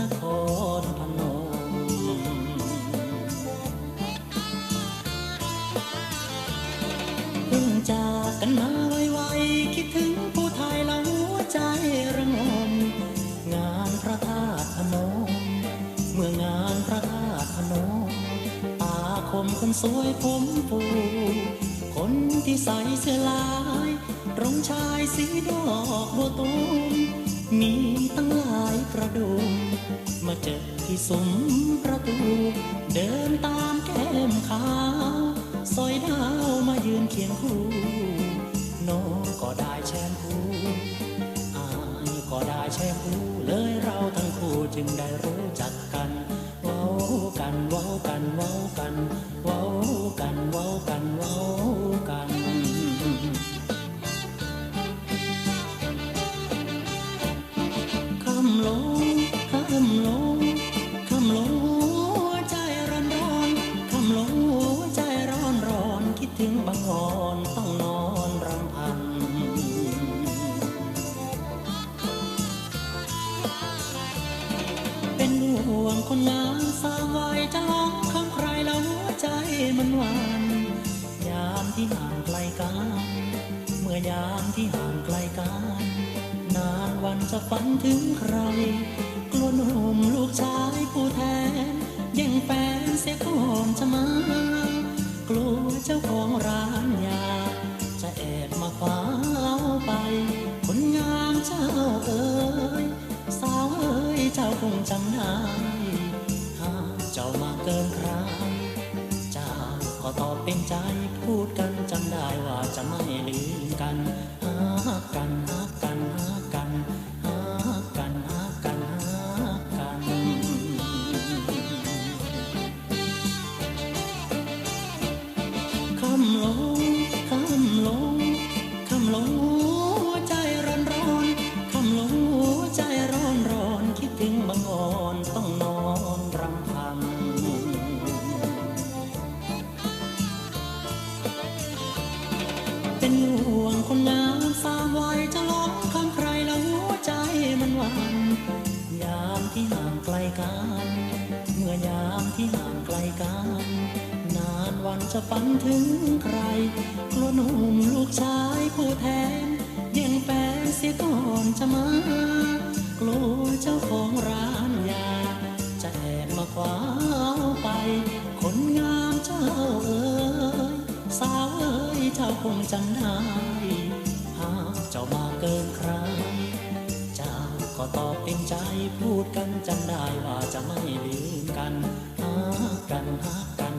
นครพนม เพิ่งจากกันมาไวๆคิดถึงผู้ไทยแล้หัวใจระงม งานพระธาตุพนม เมื่องานพระธาตุพนมตาคมคนสวยผมปูคนที่ใส่เสื้อลาย ตรงชายสีดอกบัวตูม มีตั้งหลายกระดุมมาเจอที่ซุ้มประตู เดินตามแก้มขาวซอยดาวมายืนเคียงคู่โนก็ได้แชมพูอายก็ได้แชมพูเลยเราทั้งคู่จึงได้รู้ ถึงบางอ่อนต้องนอนรำพัน เป็นห่วงคนงานสาววัยจะร้องคำใครแล้วหัวใจมันหวานยามที่ห่างไกลกัน เมื่อยามที่ห่างไกลกัน นานวันจะฝันถึงใคร กลัวหนุ่มลูกชายผู้แทนย่งแฟนเสียก่อนจะมา เจ้าของร้านยา จะแอบมาคว้าเอาไป คนงามเจ้าเอ๋ยสาวเอ๋ยเจ้าคงจำได้หากเจ้ามาเกินใครเจ้าก็ตอบเป็นใจพูดกันจำได้ว่าจะไม่ลืมกันหากันหากันหากัน เป็นห่วงคนงามสาววัยจะร้องข้างใครแล้วหัวใจมันหวานยามที่ห่างไกลกัน เมื่อยามที่ห่างไกลกัน นานวันจะฝันถึงใครกลัวหนุ่มลูกชายผู้แทนย่งแฟนเสียก่อนจะมากลัวเจ้าของร้านยา จะแอบมาคว้าเอาไป คนงามเจ้าเอ๋ยสาว จ้าคงจำได้หากเจ้ามาเกินใครเจ้าก็ตอบเป็นใจพูดกันจำได้ว่าจะไม่ลืมกันหากันหากกัน